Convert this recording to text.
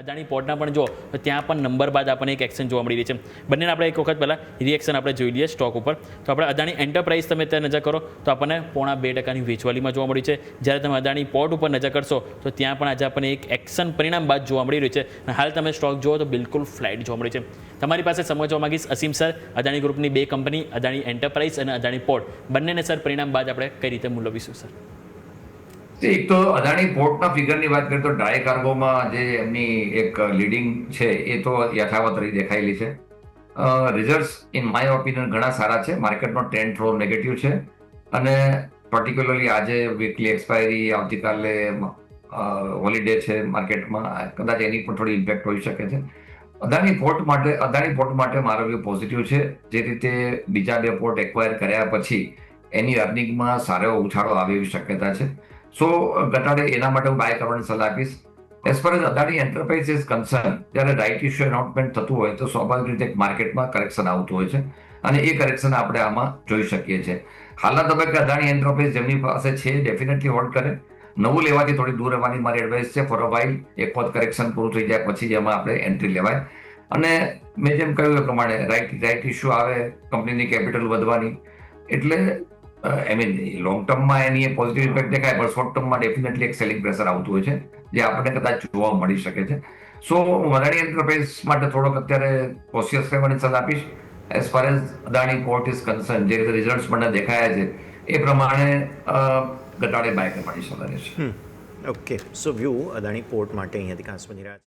અદાણી પોર્ટના પણ જો, તો ત્યાં પણ નંબર બાદ આપણને એક એક્શન જોવા મળી રહી છે. બંનેને આપણે એક વખત પહેલાં રિએક્શન આપણે જોઈ લઈએ સ્ટોક ઉપર. તો આપણે અદાણી એન્ટરપ્રાઇઝ તમે ત્યાં નજર કરો, તો આપણને પોણા બે ટકાની વેચવાલીમાં જોવા મળી છે. જ્યારે તમે અદાણી પોર્ટ ઉપર નજર કરશો, તો ત્યાં પણ આજે આપણને એક એક્શન પરિણામ બાદ જોવા મળી રહ્યું છે. અને હાલ તમે સ્ટોક જુઓ તો બિલકુલ ફ્લાઇટ જોવા મળી છે. તમારી પાસે સમજવા માંગીશ અસીમ સર અદાણી ગ્રુપની બે કંપની અદાણી એન્ટરપ્રાઇઝ અને અદાણી પોર્ટ બંનેને સર પરિણામ બાદ આપણે કઈ રીતે મૂલવીશું સર એક તો અદાણી પોર્ટના ફિગરની વાત કરીએ તો ડ્રાય કાર્ગોમાં જે એમની એક લીડિંગ છે, એ તો યથાવત રહી દેખાયેલી છે. રિઝલ્ટ્સ ઇન માય ઓપિનિયન ઘણા સારા છે, માર્કેટનો ટ્રેન્ડ થોડો નેગેટિવ છે. અને પર્ટિક્યુલરલી આજે વીકલી એક્સપાયરી આવતીકાલે હોલિડે છે માર્કેટમાં, કદાચ એની પણ થોડી ઇમ્પેક્ટ હોઈ શકે છે. અદાણી પોર્ટ માટે, અદાણી પોર્ટ માટે મારો વ્યૂ પોઝિટિવ છે. જે રીતે બીજા બે પોર્ટ એક્વાયર કર્યા પછી એની અર્નિંગમાં સારો ઉછાળો આવે એવી શક્યતા છે. સો ઘટાડે એના માટે હું બાય કરવાની સલાહ આપીશ. As far as Adani enterprise is concern જ્યારે રાઇટ ઇશ્યુ એનાઉન્સમેન્ટ થતું હોય તો સ્વાભાવિક રીતે માર્કેટમાં કરેક્શન આવતું હોય છે અને એ કરેક્શન આપણે આમાં જોઈ શકીએ છીએ. હાલના તબક્કે અદાણી એન્ટરપ્રાઇઝ જેમની પાસે છે ડેફિનેટલી હોલ્ડ કરે. નવું લેવાથી થોડી દૂર રહેવાની મારી એડવાઇસ છે. ફોર અ વાઇલ એક વખત કરેક્શન પૂરું થઈ જાય, પછી એમાં આપણે એન્ટ્રી લેવાય. અને મેં જેમ કહ્યું એ પ્રમાણે રાઇટ રાઇટ ઇશ્યુ આવે કંપનીની કેપિટલ વધવાની. એટલે આઈ મીન લોંગ ટર્મમાં એની પોઝિટિવ ઇમ્પેક્ટ દેખાય, પણ શોર્ટ ટર્મમાં ડેફિનેટલી એક સેલિંગ પ્રેશર આવતું હોય છે, જે આપણને કદાચ જોવા મળી શકે છે. સો હું અદાણી એન્ટરપ્રાઇઝ માટે થોડોક અત્યારે કોશિયસ રહેવાની સલાહ આપીશ. As far as Adani port is concern જે રીતે રિઝલ્ટ મને દેખાયા છે, એ પ્રમાણે ઘટાડે બાય કરવાની સલાહ રહેશે. Okay so view Adani port માટે અહીંયાથી છે.